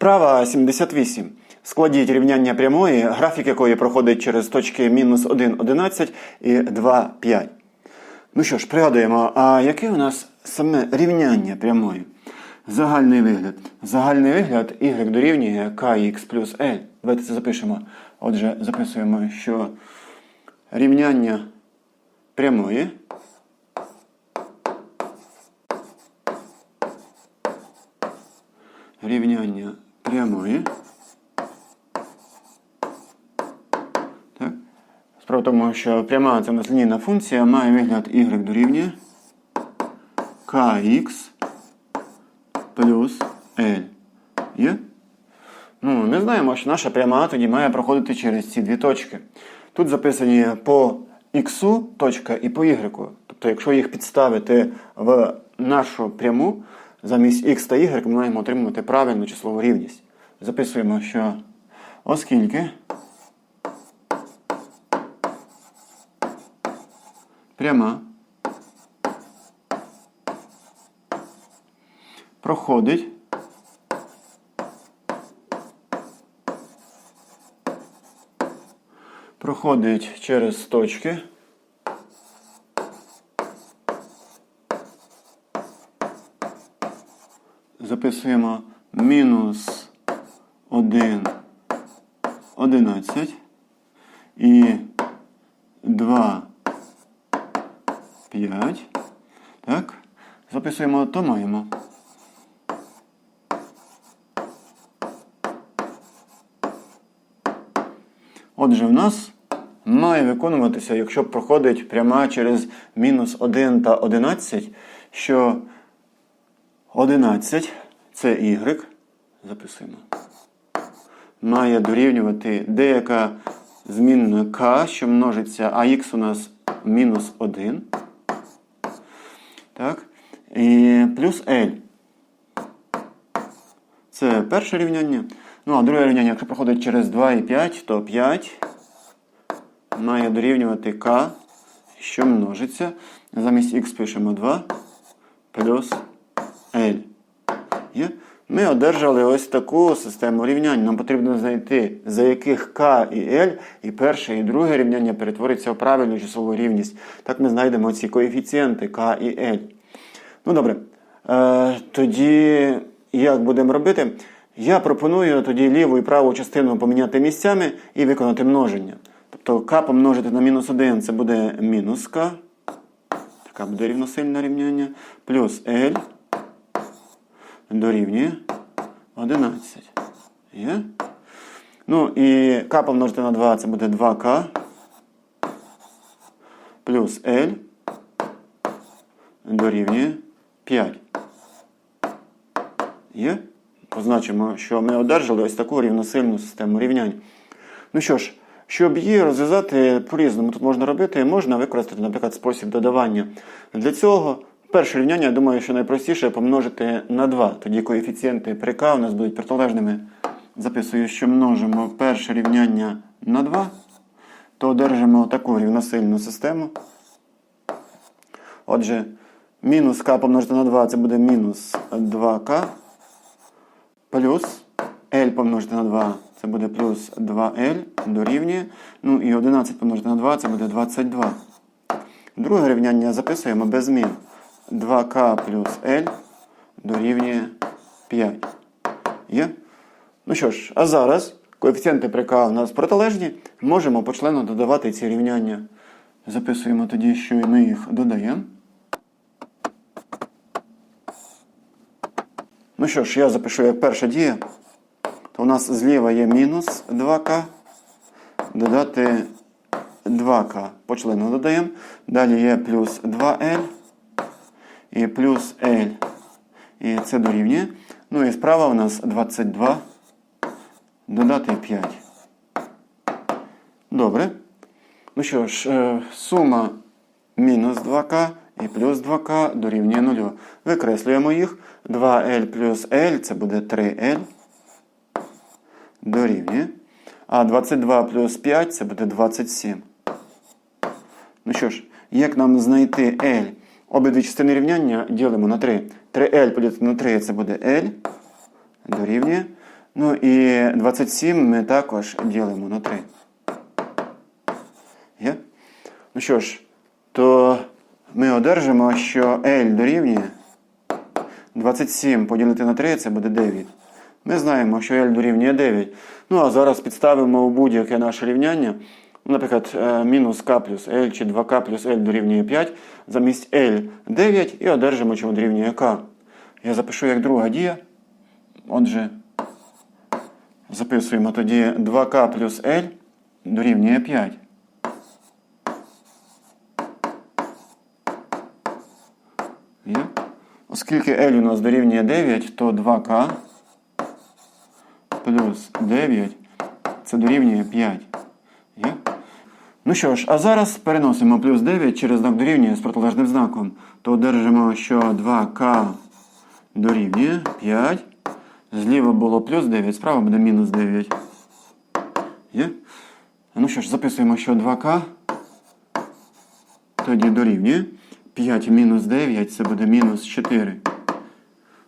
Вправа 78. Складіть рівняння прямої, графік якої проходить через точки мінус 1, 11 і 2, 5. Ну що ж, пригадуємо, а яке у нас саме рівняння прямої? Загальний вигляд. Загальний вигляд y дорівнює kx плюс L. Давайте це запишемо. Отже, записуємо, що рівняння прямої рівняння прямої. Так. Справа в тому, що пряма це у нас лінійна функція, має вигляд y дорівнює kx плюс L. Є? Ну, ми знаємо, що наша пряма тоді має проходити через ці дві точки. Тут записані по x точка і по y. Тобто, якщо їх підставити в нашу пряму, замість x та y ми маємо отримати правильну числову рівність. Записуємо, що оскільки пряма проходить проходить через точки. Записуємо мінус 1, 11 і 2, 5. Так. Записуємо, то маємо. Отже, в нас має виконуватися, якщо проходить пряма через мінус 1 та 11, що 11 це y, записуємо, має дорівнювати деяка змінна k, що множиться, а х у нас мінус 1. Так? І плюс L. Це перше рівняння. Ну, а друге рівняння, якщо проходить через 2 і 5, то 5 має дорівнювати k, що множиться. Замість х пишемо 2 плюс. Є? Ми одержали ось таку систему рівнянь. Нам потрібно знайти, за яких k і L, і перше, і друге рівняння перетвориться в правильну числову рівність. Так ми знайдемо ці коефіцієнти k і L. Ну добре. Е, тоді як будемо робити? Я пропоную тоді ліву і праву частину поміняти місцями і виконати множення. Тобто k помножити на мінус 1 це буде мінус k. Така буде рівносильне рівняння. Плюс L дорівнює 11. Є? Ну і k помножити на 2 це буде 2k. Плюс L дорівнює 5. Є? Позначимо, що ми одержали ось таку рівносильну систему рівнянь. Ну що ж, щоб її розв'язати по-різному тут можна робити, можна використати, наприклад, спосіб додавання. Для цього перше рівняння, я думаю, що найпростіше помножити на 2. Тоді коефіцієнти при k у нас будуть протилежними. Записую, що множимо перше рівняння на 2, то одержимо таку рівносильну систему. Отже, мінус k помножити на 2 це буде мінус 2k. Плюс L помножити на 2 це буде плюс 2L дорівнює. Ну і 11 помножити на 2 це буде 22. Друге рівняння записуємо без змін. 2К плюс L дорівнює 5. Є? Ну що ж, а зараз коефіцієнти при К у нас протилежні. Можемо почленно додавати ці рівняння. Записуємо тоді, що ми їх додаємо. Ну що ж, я запишу як перша дія. То у нас зліва є мінус 2К. Додати 2К по члену додаємо. Далі є плюс 2L і плюс L. І це дорівнює. Ну і справа у нас 22. Додати 5. Добре. Ну що ж, е, сума мінус 2К і плюс 2К дорівнює 0. Викреслюємо їх. 2L плюс L це буде 3L. Дорівнює. А 22 плюс 5 це буде 27. Ну що ж, як нам знайти L? Обидві частини рівняння ділимо на 3. 3L поділити на 3 це буде L. Дорівнює. Ну і 27 ми також ділимо на 3. Є? Ну що ж, то ми одержимо, що L дорівнює 27 поділити на 3 це буде 9. Ми знаємо, що L дорівнює 9. Ну а зараз підставимо у будь-яке наше рівняння. Наприклад, е, мінус k плюс L чи 2k плюс L дорівнює 5. Замість L 9 і одержимо, чому дорівнює k. Я запишу як друга дія. Отже, записуємо тоді 2k плюс L дорівнює 5. Є? Оскільки L у нас дорівнює 9, то 2К плюс 9 це дорівнює 5. Ну що ж, а зараз переносимо плюс 9 через знак дорівнює з протилежним знаком. То одержимо, що 2К дорівнює 5. Зліва було плюс 9, справа буде мінус 9. Є? Ну що ж, записуємо, що 2К тоді дорівнює. 5 мінус 9 це буде мінус 4.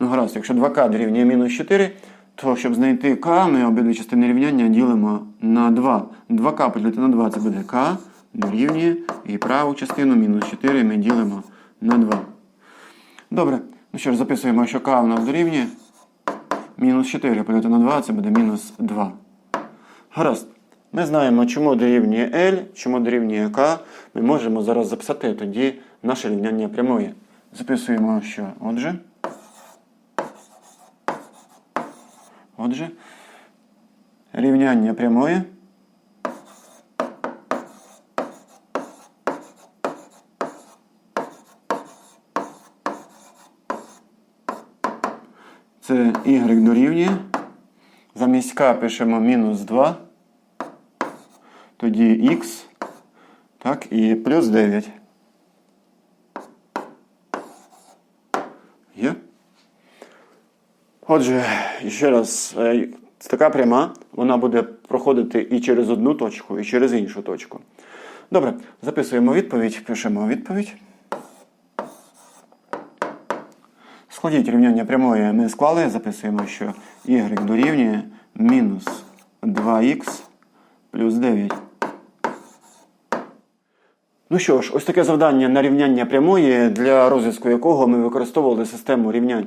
Ну, гаразд, якщо 2К дорівнює мінус 4, то щоб знайти К, ми обидві частини рівняння ділимо на 2. 2К поділити на 2 це буде К дорівнює. І праву частину мінус 4 ми ділимо на 2. Добре. Ну що ж, записуємо, що К у нас дорівнює. Мінус 4 поділити на 2 це буде мінус 2. Гаразд. Ми знаємо, чому дорівнює L, чому дорівнює K. Ми можемо зараз записати тоді наше рівняння прямої. Записуємо, що отже. Отже, рівняння прямої. Це y дорівнює. Замість k пишемо мінус 2. Тоді х. Так, і плюс 9. Є? Отже, ще раз, е, така пряма, вона буде проходити і через одну точку, і через іншу точку. Добре, записуємо відповідь, пишемо відповідь. Складіть рівняння прямої ми склали, записуємо, що y дорівнює мінус 2х плюс 9. Ну що ж, ось таке завдання на рівняння прямої, для розв'язку якого ми використовували систему рівнянь.